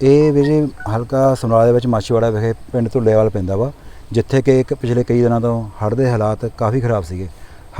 ਇਹ ਵੀਰੇ ਹਲਕਾ ਸਮਰਾਲਾ ਦੇ ਵਿੱਚ ਮਾਛੀਵਾੜਾ ਵਿਖੇ ਪਿੰਡ ਧੁੱਲੇਵਾਲ ਪੈਂਦਾ ਵਾ, ਜਿੱਥੇ ਕਿ ਇੱਕ ਪਿਛਲੇ ਕਈ ਦਿਨਾਂ ਤੋਂ ਹੜ੍ਹ ਦੇ ਹਾਲਾਤ ਕਾਫੀ ਖਰਾਬ ਸੀਗੇ।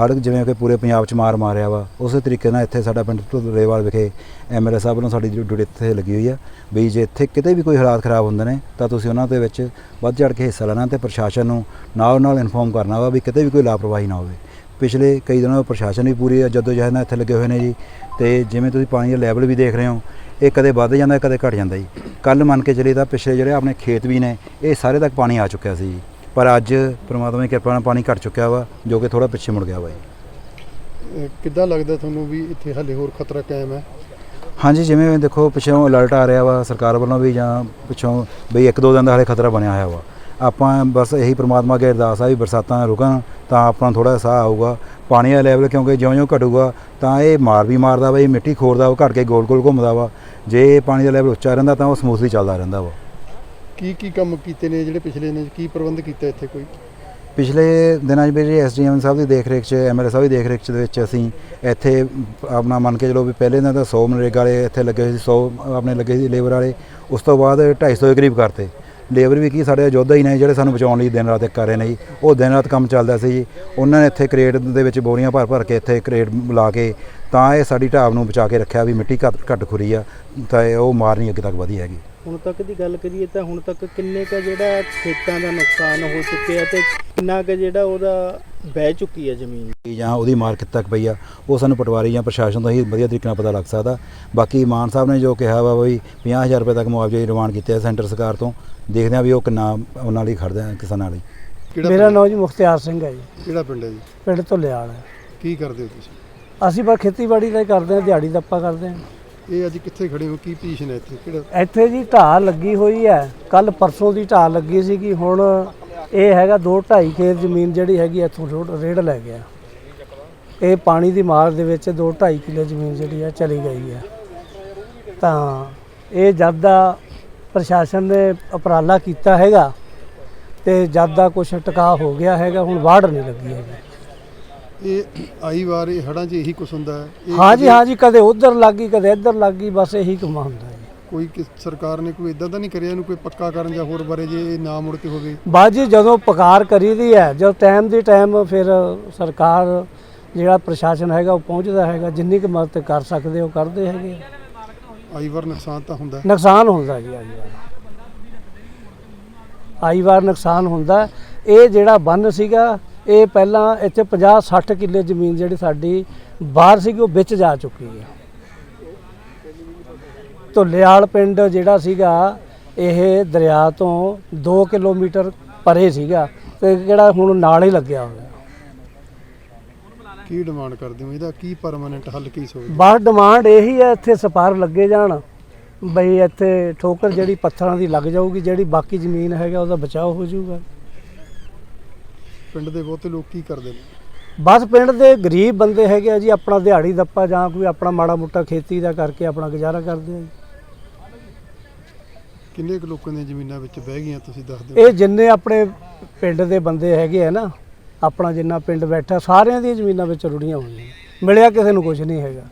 ਹੜ੍ਹ ਜਿਵੇਂ ਕਿ ਪੂਰੇ ਪੰਜਾਬ 'ਚ ਮਾਰ ਮਾਰਿਆ ਵਾ, ਉਸੇ ਤਰੀਕੇ ਨਾਲ ਇੱਥੇ ਸਾਡਾ ਪਿੰਡ ਧੁੱਲੇਵਾਲ ਵਿਖੇ ਐਮਐਲਏ ਸਾਹਿਬ ਵੱਲੋਂ ਸਾਡੀ ਡਿਊਟੀ ਇੱਥੇ ਲੱਗੀ ਹੋਈ ਆ, ਵੀ ਜੇ ਇੱਥੇ ਕਿਤੇ ਵੀ ਕੋਈ ਹਾਲਾਤ ਖਰਾਬ ਹੁੰਦੇ ਨੇ, ਤਾਂ ਤੁਸੀਂ ਉਹਨਾਂ ਦੇ ਵਿੱਚ ਵੱਧ ਚੜ੍ਹ ਕੇ ਹਿੱਸਾ ਲੈਣਾ ਤੇ ਪ੍ਰਸ਼ਾਸਨ ਨੂੰ ਨਾਲ ਨਾਲ ਇਨਫੋਰਮ ਕਰਨਾ ਵਾ ਵੀ ਕਿਤੇ ਵੀ ਕੋਈ ਲਾਪਰਵਾਹੀ ਨਾ ਹੋਵੇ। ਪਿਛਲੇ ਕਈ ਦਿਨਾਂ ਤੋਂ ਪ੍ਰਸ਼ਾਸਨ ਵੀ ਪੂਰੀ ਜਦੋਂ ਜਹਿਦ ਨਾਲ ਇੱਥੇ ਲੱਗੇ ਹੋਏ ਨੇ ਜੀ। ਤੇ ਜਿਵੇਂ ਤੁਸੀਂ ਪਾਣੀ ਦਾ ਲੈਵਲ ਵੀ ਦੇਖ ਰਹੇ ਹੋ ਇਹ ਕਦੇ ਵੱਧ ਜਾਂਦਾ ਕਦੇ ਘਟ ਜਾਂਦਾ ਜੀ। ਕੱਲ ਮੰਨ ਕੇ ਚੱਲੇ ਤਾਂ ਪਿਛਲੇ ਜਿਹੜੇ ਆਪਣੇ ਖੇਤ ਵੀ ਨੇ ਇਹ ਸਾਰੇ ਤੱਕ ਪਾਣੀ ਆ ਚੁੱਕਿਆ ਸੀ ਜੀ। ਪਰ ਅੱਜ ਪ੍ਰਮਾਤਮਾ ਦੀ ਕਿਰਪਾ ਨਾਲ ਪਾਣੀ ਘਟ ਚੁੱਕਿਆ ਵਾ ਜੋ ਕਿ ਥੋੜਾ ਪਿੱਛੇ ਮੁੜ ਗਿਆ ਵਾ ਜੀ। ਕਿੱਦਾਂ ਲੱਗਦਾ ਤੁਹਾਨੂੰ ਵੀ ਇੱਥੇ ਹਾਲੇ ਹੋਰ ਖਤਰਾ ਕਾਇਮ ਹੈ? ਹਾਂਜੀ ਜਿਵੇਂ ਦੇਖੋ ਪਿੱਛੋਂ ਅਲਰਟ ਆ ਰਿਹਾ ਵਾ ਸਰਕਾਰ ਵੱਲੋਂ ਵੀ ਜਾਂ ਪਿੱਛੋਂ ਬਈ ਇੱਕ ਦੋ ਦਿਨ ਦਾ ਹਾਲੇ ਖਤਰਾ ਬਣਿਆ ਹੋਇਆ ਵਾ। ਆਪਾਂ ਬਸ ਇਹੀ ਪ੍ਰਮਾਤਮਾ ਅੱਗੇ ਅਰਦਾਸ ਆ ਵੀ ਬਰਸਾਤਾਂ ਰੁਕਣ ਤਾਂ ਆਪਣਾ ਥੋੜਾ ਸਾਹ ਆਊਗਾ। ਪਾਣੀ ਦਾ ਲੈਵਲ ਕਿਉਂਕਿ ਜਿਉਂ-ਜਿਉਂ ਘਟੂਗਾ ਤਾਂ ਇਹ ਮਾਰ ਵੀ ਮਾਰਦਾ ਵਾ ਇਹ ਮਿੱਟੀ ਖੋਰਦਾ ਵਾ ਘਟ ਕੇ ਗੋਲ-ਗੋਲ ਘੁੰਮਦਾ ਵਾ। ਜੇ ਪਾਣੀ ਦਾ ਲੈਵਲ ਉੱਚਾ ਰਹਿੰਦਾ ਤਾਂ ਉਹ ਸਮੂਥਲੀ ਚੱਲਦਾ ਰਹਿੰਦਾ ਵਾ। ਕੀ ਕੀ ਕੰਮ ਕੀਤੇ ਨੇ ਜਿਹੜੇ ਪਿਛਲੇ ਨੇ? ਕੀ ਪ੍ਰਬੰਧ ਕੀਤਾ ਇੱਥੇ ਕੋਈ? ਪਿਛਲੇ ਦਿਨਾਂ 'ਚ ਵੀ ਜੀ ਐਸਡੀਐਮ ਸਾਹਿਬ ਦੀ ਦੇਖ ਰੇਖ 'ਚ ਐਮਐਲਏ ਸਾਹਿਬ ਦੀ ਦੇਖ ਰੇਖ 'ਚ ਦੇ ਵਿੱਚ ਅਸੀਂ ਇੱਥੇ ਆਪਣਾ ਮੰਨ ਕੇ ਚਲੋ ਵੀ ਪਹਿਲੇ ਦਿਨ ਤਾਂ 100 ਮਨਰੇਗਾ ਵਾਲੇ ਇੱਥੇ ਲੱਗੇ ਸੀ 100 ਆਪਣੇ ਲੱਗੇ ਸੀ ਲੇਬਰ ਵਾਲੇ। ਉਸ ਤੋਂ ਬਾਅਦ 250 ਦੇ ਕਰੀਬ ਕਰਤੇ। ਲੇਬਰ ਵੀ ਕੀ ਸਾਡੇ ਯੋਧਾ ਹੀ ਨੇ ਜਿਹੜੇ ਸਾਨੂੰ ਬਚਾਉਣ ਲਈ ਦਿਨ ਰਾਤ ਇੱਕ ਕਰ ਰਹੇ ਨੇ ਜੀ। ਉਹ ਦਿਨ ਰਾਤ ਕੰਮ ਚੱਲਦਾ ਸੀ ਜੀ। ਉਹਨਾਂ ਨੇ ਇੱਥੇ ਕ੍ਰੇਟ ਦੇ ਵਿੱਚ ਬੋਰੀਆਂ ਭਰ ਭਰ ਕੇ ਇੱਥੇ ਕ੍ਰੇਟ ਲਾ ਕੇ ਤਾਂ ਇਹ ਸਾਡੀ ਢਾਬ ਨੂੰ ਬਚਾ ਕੇ ਰੱਖਿਆ ਵੀ ਮਿੱਟੀ ਘੱਟ ਘੱਟ ਖੁਰੀ ਆ, ਤਾਂ ਇਹ ਉਹ ਮਾਰ ਨਹੀਂ ਅੱਗੇ ਤੱਕ ਵਧੀ ਹੈਗੀ। ਹੁਣ ਤੱਕ ਦੀ ਗੱਲ ਕਰੀਏ ਤਾਂ ਹੁਣ ਤੱਕ ਕਿੰਨੇ ਕ ਜਿਹੜਾ ਖੇਤਾਂ ਦਾ ਨੁਕਸਾਨ ਹੋ ਚੁੱਕਿਆ ਤੇ ਕਿੰਨਾ ਕ ਜਿਹੜਾ ਉਹਦਾ ਬਹਿ ਚੁੱਕੀ ਹੈ ਜ਼ਮੀਨ। ਜਾਂ ਉਹਦੀ ਮਾਰ ਕਿੱਥੇ ਤੱਕ ਪਈ ਆ ਉਹ ਸਾਨੂੰ ਪਟਵਾਰੀ ਜਾਂ ਪ੍ਰਸ਼ਾਸਨ ਤੋਂ ਹੀ ਵਧੀਆ ਤਰੀਕੇ ਨਾਲ ਪਤਾ ਲੱਗ ਸਕਦਾ। ਬਾਕੀ ਮਾਨ ਸਾਹਿਬ ਨੇ ਜੋ ਕਿਹਾ ਵਾ ਵੀ 50000 ਰੁਪਏ ਤੱਕ ਮੁਆਵਜ਼ੇ ਦੀ ਡਿਮਾਂਡ ਕੀਤੀ ਹੈ ਸੈਂਟਰ ਸਰਕਾਰ ਤੋਂ। ਦੇਖਦੇ ਆ ਵੀ ਉਹ ਕਿੰਨਾ ਉਹਨਾਂ ਲਈ ਖੜਦੇ ਆ ਕਿਸਾਨਾਂ ਲਈ। ਕਿਹੜਾ ਮੇਰਾ ਨਾਮ ਜੀ ਮੁਖਤਿਆਰ ਸਿੰਘ ਹੈ ਜੀ। ਕਿਹੜਾ ਪਿੰਡ ਹੈ ਜੀ? ਪਿੰਡ ਧੁੱਲਿਆਲ ਹੈ। ਕੀ ਕਰਦੇ ਹੋ ਤੁਸੀਂ? ਅਸੀਂ ਬਸ ਖੇਤੀਬਾੜੀ ਦਾ ਹੀ ਕਰਦੇ ਹਾਂ ਦਿਹਾੜੀ ਦੱਪਾ ਕਰਦੇ ਹਾਂ। ਇਹ ਅੱਜ ਕਿੱਥੇ ਖੜੇ ਹੋ? ਕੀ ਪੋਜੀਸ਼ਨ ਹੈ ਇੱਥੇ? ਕਿਹੜਾ ਇੱਥੇ ਜੀ ਢਾਹ ਲੱਗੀ ਹੋਈ ਹੈ। ਕੱਲ ਪਰਸੋਂ ਦੀ ਢਾਹ ਲੱਗੀ ਸੀਗੀ ਹੁਣ ਇਹ ਹੈਗਾ 2 2.5 ਖੇਤ ਜ਼ਮੀਨ ਜਿਹੜੀ ਹੈਗੀ ਇੱਥੋਂ ਰੋਡ ਰੇਡ ਲੈ ਗਿਆ। ਇਹ ਪਾਣੀ ਦੀ ਮਾਰ ਦੇ ਵਿੱਚ 2 2.5 ਕਿੱਲੇ ਜ਼ਮੀਨ ਜਿਹੜੀ ਹੈ ਚਲੀ ਗਈ ਹੈ ਤਾਂ ਇਹ ਜਦ ਦਾ ਪ੍ਰਸ਼ਾਸਨ ਨੇ ਉਪਰਾਲਾ ਕੀਤਾ ਹੈਗਾ ਤੇ ਜਦ ਦਾ ਕੁਝ ਟਿਕਾ ਹੋ ਗਿਆ ਹੈਗਾ ਹੁਣ ਵਾੜ ਨਹੀਂ ਲੱਗੀ ਹੈਗੀ। ਇਹ ਆਈ ਵਾਰ ਇਹ ਹੜਾਂ 'ਚ ਇਹੀ ਕੁਛ ਹੁੰਦਾ ਹੈ? ਇਹ ਹਾਂ ਜੀ ਕਦੇ ਉਧਰ ਲੱਗੀ ਕਦੇ ਇੱਧਰ ਲੱਗੀ ਬਸ ਇਹੀ ਕੰਮ ਹੁੰਦਾ ਕੋਈ ਕਿਸ ਸਰਕਾਰ ਨੇ ਕੋਈ ਇਦਾਂ ਤਾਂ ਨਹੀਂ ਕਰਿਆ ਇਹਨੂੰ ਕੋਈ ਪੱਕਾ ਕਰਨ ਜਾਂ ਹੋਰ ਬਾਰੇ ਜੇ ਇਹ ਨਾ ਮੁੜ ਕੇ ਹੋਵੇ? ਬਾਜੀ ਜਦੋਂ ਪੁਕਾਰ ਕਰੀਦੀ ਹੈ ਜਦੋਂ ਟਾਈਮ ਦੀ ਟਾਈਮ ਫਿਰ ਸਰਕਾਰ ਜਿਹੜਾ ਪ੍ਰਸ਼ਾਸਨ ਹੈਗਾ ਉਹ ਪਹੁੰਚਦਾ ਹੈਗਾ ਜਿੰਨੀ ਕੁ ਮਦਦ ਕਰ ਸਕਦੇ ਉਹ ਕਰਦੇ ਹੈਗੇ ਆਈ ਵਾਰ ਨੁਕਸਾਨ ਤਾਂ ਹੁੰਦਾ ਹੈ। ਨੁਕਸਾਨ ਹੁੰਦਾ ਜੀ ਆਈ ਵਾਰ ਆਈ ਵਾਰ ਨੁਕਸਾਨ ਹੁੰਦਾ ਇਹ ਜਿਹੜਾ ਬੰਨ ਸੀਗਾ ਇਹ ਪਹਿਲਾਂ ਇੱਥੇ 50 60 ਕਿੱਲੇ ਜ਼ਮੀਨ ਜਿਹੜੀ ਸਾਡੀ ਬਾਹਰ ਸੀਗੀ ਉਹ ਵਿੱਚ ਜਾ ਚੁੱਕੀ ਹੈ। ਧੁੱਲੇਵਾਲ ਪਿੰਡ ਜਿਹੜਾ ਸੀਗਾ ਇਹ ਦਰਿਆ ਤੋਂ 2 ਕਿਲੋਮੀਟਰ ਪਰੇ ਸੀਗਾ ਤੇ ਕਿਹੜਾ ਹੁਣ ਨਾਲ ਹੀ ਲੱਗਿਆ ਹੋਇਆ। ਕੀ ਡਿਮਾਂਡ ਕਰਦੇ ਹੋ? ਇਹਦਾ ਕੀ ਪਰਮਾਨੈਂਟ ਹੱਲ ਕੀ ਸੋਚਦੇ ਬਸ ਡਿਮਾਂਡ ਇਹੀ ਹੈ ਇੱਥੇ ਸਪਾਰ ਲੱਗੇ ਜਾਣ। ਬਈ ਇੱਥੇ ਠੋਕਰ ਜਿਹੜੀ ਪੱਥਰਾਂ ਦੀ ਲੱਗ ਜਾਊਗੀ ਜਿਹੜੀ ਬਾਕੀ ਜ਼ਮੀਨ ਹੈਗਾ ਉਹਦਾ ਬਚਾਅ ਹੋ ਜਾਊਗਾ। ਪਿੰਡ ਦੇ ਬਹੁਤੇ ਲੋਕ ਕੀ ਕਰਦੇ ਨੇ? ਬਸ ਪਿੰਡ ਦੇ ਗਰੀਬ ਬੰਦੇ ਹੈਗੇ ਆ ਜੀ ਆਪਣਾ ਦਿਹਾੜੀ ਦੱਪਾ ਜਾਂ ਕੋਈ ਆਪਣਾ ਮਾੜਾ ਮੋਟਾ ਖੇਤੀ ਦਾ ਕਰਕੇ ਆਪਣਾ ਗੁਜ਼ਾਰਾ ਕਰਦੇ ਆ ਜੀ। ਕਿੰਨੇ ਕੁ ਲੋਕਾਂ ਦੀਆਂ ਜ਼ਮੀਨਾਂ ਵਿੱਚ ਬਹਿ ਗਈਆਂ ਤੁਸੀਂ ਦੱਸ ਦਿਓ। ਇਹ ਜਿੰਨੇ ਆਪਣੇ ਪਿੰਡ ਦੇ ਬੰਦੇ ਹੈਗੇ ਆ ਨਾ ਆਪਣਾ ਜਿੰਨਾ ਪਿੰਡ ਬੈਠਾ ਸਾਰਿਆਂ ਦੀਆਂ ਜ਼ਮੀਨਾਂ ਵਿੱਚ ਰੁੜੀਆਂ ਹੋਈਆਂ। ਮਿਲਿਆ ਕਿਸੇ ਨੂੰ ਕੁਝ ਨਹੀਂ ਹੈਗਾ।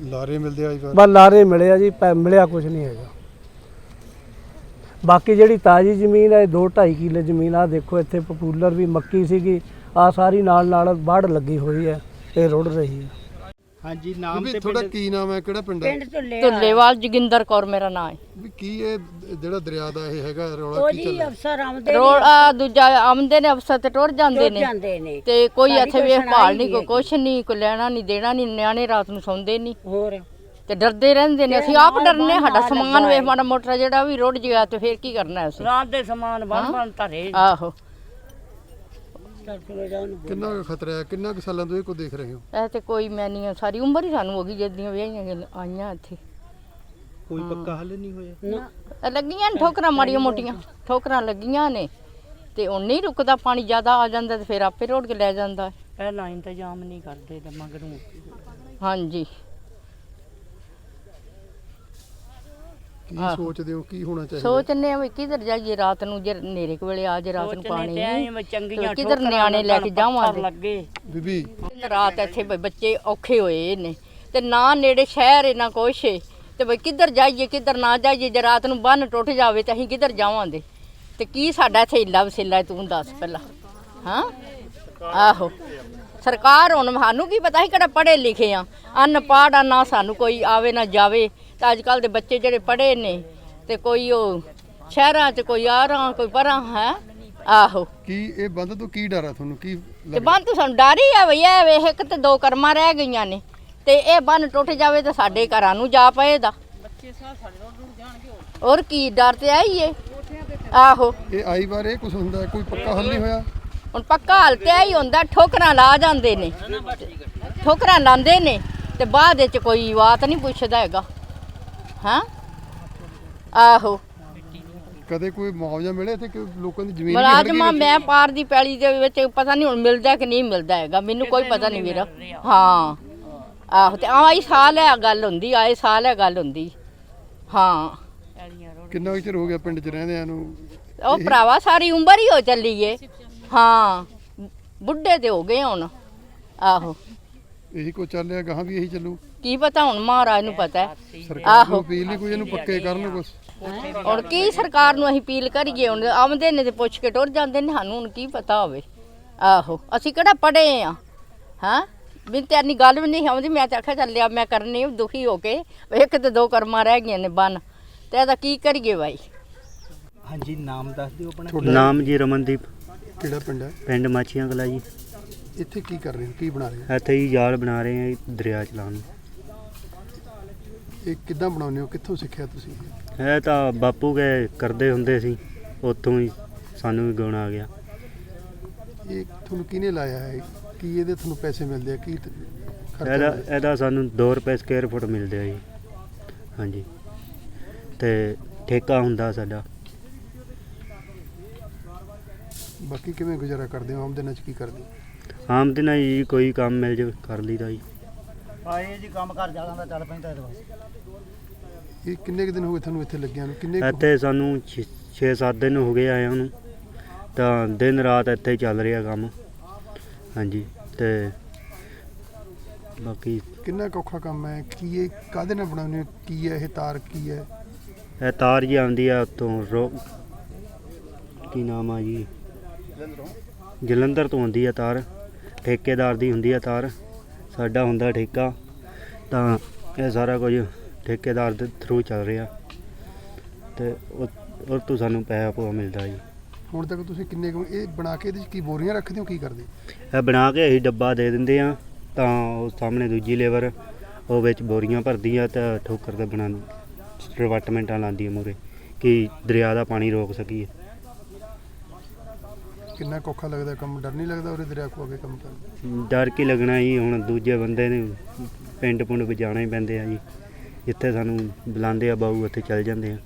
ਲਾਰੇ ਮਿਲਦੇ ਆਈ ਵਾਰ ਬਸ ਲਾਰੇ ਮਿਲਿਆ ਜੀ ਪੈ- ਮਿਲਿਆ ਕੁਝ ਨਹੀਂ ਹੈਗਾ। ਬਾਕੀ ਜਿਹੜੀ ਤਾਜੀ ਜ਼ਮੀਨ ਹੈ 2 2.5 ਕਿੱਲੇ ਜ਼ਮੀਨ ਆ ਦੇਖੋ ਇੱਥੇ ਪਪੂਲਰ ਵੀ ਮੱਕੀ ਸੀਗੀ ਆ ਸਾਰੀ ਨਾਲ ਨਾਲ ਬਾੜ ਲੱਗੀ ਹੋਈ ਹੈ ਇਹ ਰੁੜ ਰਹੀ ਹੈ। ਹਾਂਜੀ ਨਾਮ ਵੀ ਤੇ ਤੁਹਾਡਾ ਪਿੰਡ ਕੀ ਨਾਮ ਹੈ? ਕਿਹੜਾ ਪਿੰਡ ਹੈ? ਢੁੱਲੇਵਾਲ। ਜੋਗਿੰਦਰ ਕੌਰ ਮੇਰਾ ਨਾਮ ਹੈ। ਵੀ ਕੀ ਇਹ ਜਿਹੜਾ ਦਰਿਆ ਦਾ ਇਹ ਹੈਗਾ ਰੌਲਾ ਉਹ ਕੀ ਜੀ ਚੱਲ ਰਿਹਾ? ਅਫਸਰ ਆਉਂਦੇ ਰੋਡ ਆ ਦੂਜਾ ਆਮਦੇ ਨੇ ਅਫਸਰ ਤੇ ਟੁਰ ਜਾਂਦੇ ਨੇ। ਜਾਂਦੇ ਨੇ। ਤੇ ਕੋਈ ਸਾਡੀ ਇੱਥੇ ਕੋਈ ਵੇਖ ਭਾਲ ਨਹੀਂ ਕੋਈ ਕੁਛ ਨਹੀਂ ਕੋਈ ਲੈਣਾ ਨਹੀਂ ਦੇਣਾ ਨਹੀਂ ਨਿਆਣੇ ਰਾਤ ਨੂੰ ਸੌਂਦੇ ਨਹੀਂ। ਹੋਰ? ਤੇ ਡਰਦੇ ਰਹਿੰਦੇ ਨੇ। ਅਸੀਂ ਆਪ ਡਰਨੇ ਸਾਡਾ ਸਮਾਨ ਵੇਖ ਮਾੜਾ ਮੋਟਾ ਜਿਹੜਾ ਵੀ ਰੁੜ ਗਿਆ ਤੇ ਫੇਰ ਕੀ ਕਰਨਾ ਅਸੀਂ? ਰਾਤ ਦੇ ਸਮਾਨ ਬਣ ਬਣ ਧਰੇ ਆਹੋ। ਕਿੰਨਾ ਕੁ ਖਤਰਾ ਹੈ? ਕਿੰਨਾ ਕੁ ਸਾਲਾਂ ਤੋਂ ਇਹ ਕੋ ਦੇਖ ਰਹੇ ਹੋ? ਇਹ ਤੇ ਕੋਈ ਮੈਂ ਨਹੀਂ ਸਾਰੀ ਉਮਰ ਹੀ ਸਾਨੂੰ ਹੋ ਗਈ ਜਦੀਆਂ ਵਿਆਹੀਆਂ ਗਈਆਂ- ਆਈਆਂ ਇੱਥੇ। ਕੋਈ ਪੱਕਾ ਹੱਲ ਨਹੀਂ ਹੋਇਆ? ਇਹ ਲੱਗੀਆਂ ਨੇ ਠੋਕਰਾਂ ਮਾੜੀਆਂ ਮੋਟੀਆਂ ਠੋਕਰਾਂ ਲੱਗੀਆਂ ਨੇ। ਤੇ ਉਹ ਨਹੀਂ ਰੁਕਦਾ ਪਾਣੀ ਜ਼ਿਆਦਾ ਆ ਜਾਂਦਾ ਤੇ ਫਿਰ ਆਪੇ ਰੋੜ ਕੇ ਲੈ ਜਾਂਦਾ। ਹੈ। ਪਹਿਲਾਂ ਇੰਤਜ਼ਾਮ ਨਹੀਂ ਕਰਦੇ ਤੇ ਮਗਰੋਂ। ਹਾਂਜੀ। ਕੀ ਸੋਚਦੇ ਹੋ ਕੀ ਹੋਣਾ ਚਾਹੀਦਾ? ਸੋਚਨੇ ਆ ਵੀ ਕਿਧਰ ਜਾਈਏ ਰਾਤ ਨੂੰ ਜੇ ਨੇਰੇ ਕੁ ਵੇਲੇ ਆ ਜੇ ਰਾਤ ਨੂੰ ਪਾਣੀ ਨਹੀਂ। ਚੰਗੀਆਂ ਨਿਆਣੇ ਲੈ ਕੇ ਜਾਵਾਂਗੇ? ਲੱਗੇ। ਬੀਬੀ। ਰਾਤ ਇੱਥੇ ਬ- ਬੱਚੇ ਔਖੇ ਹੋਏ ਨੇ। ਤੇ ਨਾ ਨੇੜੇ ਸ਼ਹਿਰ ਹੈ ਨਾ ਕੁਛ ਏ। ਤੇ ਬਈ ਕਿੱਧਰ ਜਾਈਏ ਕਿੱਧਰ ਨਾ ਜਾਈਏ ਜੇ ਰਾਤ ਨੂੰ ਬੰਨ ਟੁੱਟ ਜਾਵੇ ਤਾਂ ਅਸੀਂ ਕਿੱਧਰ ਜਾਵਾਂਗੇ? ਤੇ ਕੀ ਸਾਡਾ ਇੱਥੇ ਹਿੱਲਾ ਵਸੀਲਾ ਤੂੰ ਦੱਸ ਪਹਿਲਾਂ। ਹਾਂ? ਆਹੋ। ਸਰਕਾਰ ਹੁਣ ਸਾਨੂੰ ਕੀ ਪਤਾ ਸੀ ਕਿਹੜਾ ਪੜ੍ਹੇ ਲਿਖੇ ਆ। ਅਨਪੜ੍ਹ ਆ ਨਾ ਸਾਨੂੰ ਕੋਈ ਆਵੇ ਨਾ ਜਾਵੇ। ਤਾਂ ਅੱਜ ਕੱਲ ਦੇ ਬੱਚੇ ਜਿਹੜੇ ਪੜ੍ਹੇ ਨੇ ਤੇ ਕੋਈ ਉਹ ਸ਼ਹਿਰਾਂ 'ਚ ਕੋਈ ਆਰਾਂ ਕੋਈ ਪਰਾਂ ਹੈ? ਆਹੋ। ਕੀ ਇਹ ਬੰਦ ਤੋਂ ਕੀ ਡਰ ਆ ਤੁਹਾਨੂੰ? ਕੀ ਤੇ ਬੰਨ ਤਾਂ ਸਾਨੂੰ ਡਰ ਹੀ ਆ ਬਈ ਇਹ ਵੇਖ ਇੱਕ ਤੇ ਦੋ ਕਰਮਾਂ ਰਹਿ ਗਈਆਂ ਨੇ। ਤੇ ਇਹ ਬੰਨ ਟੁੱਟ ਜਾਵੇ ਤਾਂ ਸਾਡੇ ਘਰਾਂ ਨੂੰ ਜਾ ਪਏਦਾ। ਔਰ ਕੀ ਡਰ ਤੇ ਆਈ ਏ। ਆਹੋ। ਇਹ ਆਈ ਵਾਰ ਇਹ ਕੁਝ ਹੁੰਦਾ ਹੈ, ਕੋਈ ਪੱਕਾ ਹੱਲ ਨਹੀਂ ਹੋਇਆ? ਹੁਣ ਪੱਕਾ ਹਾਲ ਤੇ ਆਈ ਹੁੰਦਾ ਠੋਕਰਾਂ ਲਾ ਜਾਂਦੇ ਨੇ। ਠੋਕਰਾਂ ਲਾਉਂਦੇ ਨੇ ਤੇ ਬਾਅਦ ਵਿੱਚ ਕੋਈ ਬਾਤ ਨਹੀਂ ਪੁੱਛਦਾ ਹੈਗਾ। ਹਾਂ? ਆਹੋ। ਕਦੇ ਕੋਈ ਮੁਆਵਜ਼ਾ ਮਿਲੇ ਇੱਥੇ ਕਿ ਲੋਕਾਂ ਦੀ ਜ਼ਮੀਨ ਮੁਲਾਜ਼ਮਾਂ ਮੈਂ ਪਾਰ ਦੀ ਪੈਲੀ ਦੇ ਵਿੱਚ ਪਤਾ ਨਹੀਂ ਹੁਣ ਮਿਲਦਾ ਕਿ ਨਹੀਂ ਮਿਲਦਾ ਹੈਗਾ। ਮੈਨੂੰ ਕੋਈ ਪਤਾ ਨਹੀਂ ਵੀਰ। ਹਾਂ। ਆਹੋ ਤੇ ਆਈ ਸਾਲ ਹੈ ਗੱਲ ਹੁੰਦੀ ਆਏ ਸਾਲ ਹੈ ਗੱਲ ਹੁੰਦੀ। ਹਾਂ। ਕਿੰਨਾ ਚਿਰ ਹੋ ਗਿਆ ਪਿੰਡ 'ਚ ਰਹਿੰਦਿਆਂ ਨੂੰ? ਉਹ ਭਰਾਵਾ ਸਾਰੀ ਉਮਰ ਹੀ ਹੋ ਚੱਲੀ ਏ। ਹਾਂ ਬੁੱਢੇ ਤੇ ਹੋ ਗਏ ਹੁਣ ਆਹੋ। ਇਹੀ ਕੋ ਚੱਲ ਰਿਹਾ ਗਾਹਾਂ ਵੀ ਇਹੀ ਚੱਲੂ। ਕੀ ਪਤਾ ਹੁਣ ਮਹਾਰਾਜ ਨੂੰ ਪਤਾ ਹੈ। ਸਰਕਾਰ ਨੂੰ ਆਹੋ। ਅਪੀਲ ਨਹੀਂ ਕੋਈ ਇਹਨੂੰ ਪੱਕੇ ਕਰਨ ਕੁਛ। ਹੁਣ ਕੀ ਸਰਕਾਰ ਨੂੰ ਅਸੀਂ ਅਪੀਲ ਕਰੀਏ ਹੁਣ ਆਉਂਦੇ ਨੇ ਤੇ ਪੁੱਛ ਕੇ ਟੁਰ ਜਾਂਦੇ ਨੇ ਸਾਨੂੰ ਹੁਣ ਕੀ ਪਤਾ ਹੋਵੇ। ਆਹੋ ਅਸੀਂ ਕਿਹੜਾ ਪੜੇ ਆ ਹਾਂ? ਵੀ ਤੇ ਇੰਨੀ ਗੱਲ ਵੀ ਨਹੀਂ ਆਉਂਦੀ ਮੈਂ ਤਾਂ ਆਖਿਆ ਚੱਲਿਆ ਮੈਂ ਕਰਨੀ ਦੁਖੀ ਹੋ ਕੇ ਇੱਕ ਤੇ ਦੋ ਕਰਮਾਂ ਰਹਿ ਗਈਆਂ ਨੇ ਬਨ ਤੇ ਇਹਦਾ ਕੀ ਕਰੀਏ ਬਾਈ? ਹਾਂਜੀ ਨਾਮ ਦੱਸ ਦਿਓ ਆਪਣਾ। ਨਾਮ ਜੀ ਰਮਨਦੀਪ। ਕਿਹੜਾ ਪਿੰਡ ਹੈ? ਪਿੰਡ ਮਾਛੀਆਂ ਕਲਾ ਜੀ। ਇੱਥੇ ਕੀ ਕਰ ਰਹੇ ਹੋ? ਕੀ ਬਣਾ ਰਹੇ ਹੋ? ਇੱਥੇ ਹੀ ਜਾਲ ਬਣਾ ਰਹੇ ਆ ਜੀ ਦਰਿਆ ਚਲਾਉਣ। ਨੂੰ ਇਹ ਕਿੱਦਾਂ ਬਣਾਉਂਦੇ ਹੋ? ਕਿੱਥੋਂ ਸਿੱਖਿਆ ਤੁਸੀਂ? ਇਹ ਤਾਂ ਬਾਪੂ ਕੇ ਕਰਦੇ ਹੁੰਦੇ ਸੀ। ਉੱਥੋਂ ਹੀ ਸਾਨੂੰ ਵੀ ਗੁਣ ਆ ਗਿਆ। ਇਹ ਤੁਹਾਨੂੰ ਕਿਹਨੇ ਲਾਇਆ ਹੈ? ਕੀ ਇਹਦੇ ਤੁਹਾਨੂੰ ਪੈਸੇ ਮਿਲਦੇ ਆ? ਕੀ ਤ- ਖਰਚਾ ਇਹਦਾ? ਇਹਦਾ ਸਾਨੂੰ 2 ਰੁਪਏ ਸਕੁਅਰ ਫੁੱਟ ਮਿਲਦੇ ਆ ਜੀ। ਹਾਂਜੀ। ਤੇ ਠੇਕਾ ਹੁੰਦਾ ਸਾਡਾ। ਬਾਕੀ ਕਿਵੇਂ ਗੁਜ਼ਾਰਾ ਕਰਦੇ ਹੋ? ਆਮ ਦਿਨਾਂ 'ਚ ਕੀ ਕਰਦੇ ਹੋ? ਆਮ ਦਿਨਾਂ ਜੀ ਕੋਈ ਕੰਮ ਮਿਲ ਜਾਵੇ ਕਰ ਲਈਦਾ ਜੀ। ਆਏ ਜੀ ਕੰਮ ਕਰ ਜਾਗਾ ਚੱਲ ਪੈਂਦਾ ਇਹਦੇ ਵਾਸਤੇ। ਇਹ ਕਿੰਨੇ ਕੁ ਦਿਨ ਹੋ ਗਏ ਤੁਹਾਨੂੰ ਇੱਥੇ ਲੱਗਿਆਂ ਨੂੰ? ਕਿੰਨੇ ਕੁ- ਇੱਥੇ ਸਾਨੂੰ 6-7 ਦਿਨ ਹੋ ਗਏ ਆਇਆਂ ਨੂੰ। ਤਾਂ ਦਿਨ ਰਾਤ ਇੱਥੇ ਹੀ ਚੱਲ ਰਿਹਾ ਕੰਮ। ਹਾਂਜੀ ਤੇ ਬਾਕੀ ਕਿੰਨਾ ਕੁ ਔਖਾ ਕੰਮ ਹੈ? ਕੀ ਇਹ ਕਾਹਦੇ ਨਾਲ ਬਣਾਉਂਦੇ ਹੋ? ਕੀ ਹੈ ਇਹ ਤਾਰ ਕੀ ਹੈ? ਇਹ ਤਾਰ ਜੀ ਆਉਂਦੀ ਆ ਉੱਤੋਂ ਰੋ ਕੀ ਨਾਮ ਆ ਜੀ? ਜਲੰਧਰ ਤੋਂ ਆਉਂਦੀ ਆ ਤਾਰ ਠੇਕੇਦਾਰ ਦੀ ਹੁੰਦੀ ਆ ਤਾਰ ਸਾਡਾ ਹੁੰਦਾ ਠੇਕਾ ਤਾਂ ਇਹ ਸਾਰਾ ਕੁਝ ਠੇਕੇਦਾਰ ਦੇ ਥਰੂ ਚੱਲ ਰਿਹਾ। ਤੇ ਉਹ ਉਹ ਤੋਂ ਸਾਨੂੰ ਪੈਸਾ ਪੂਆ ਮਿਲਦਾ ਜੀ। ਹੁਣ ਤੱਕ ਤੁਸੀਂ ਕਿੰਨੇ ਕੁ ਇਹ ਬਣਾ ਕੇ ਇਹਦੇ 'ਚ ਕੀ ਬੋਰੀਆਂ ਰੱਖਦੇ ਹੋ ਕੀ ਕਰਦੇ? ਇਹ ਬਣਾ ਕੇ ਅਸੀਂ ਡੱਬਾ ਦੇ ਦਿੰਦੇ ਆ ਤਾਂ ਉਹ ਸਾਹਮਣੇ ਦੂਜੀ ਲੇਬਰ ਉਹ ਵਿੱਚ ਬੋਰੀਆਂ ਭਰਦੀ ਆ ਤਾਂ ਠੋਕਰ ਤੇ ਬਣਾ ਰਿਵਾਟਮੈਂਟਾਂ ਲਾਉਂਦੀ ਆ ਮੂਰੇ ਕਿ ਦਰਿਆ ਦਾ ਪਾਣੀ ਰੋਕ ਸਕੀਏ। ਕਿੰਨਾ ਕੋਖਾ ਲੱਗਦਾ ਕੰਮ? ਡਰ ਨਹੀਂ ਲੱਗਦਾ ਉਰੇ ਦਰਿਆ ਕੋ ਅੱਗੇ ਕੰਮ ਕਰਨਾ ਡਰ ਕੀ ਲੱਗਣਾ ਜੀ, ਹੁਣ ਦੂਜੇ ਬੰਦੇ ਨੇ ਪਿੰਡ ਪੁੰਡ ਵਜਾਣਾ ਹੀ ਪੈਂਦੇ ਆ ਜੀ। ਜਿੱਥੇ ਸਾਨੂੰ ਬੁਲਾਉਂਦੇ ਆ ਬਾਊ, ਉੱਥੇ ਚੱਲ ਜਾਂਦੇ ਆ।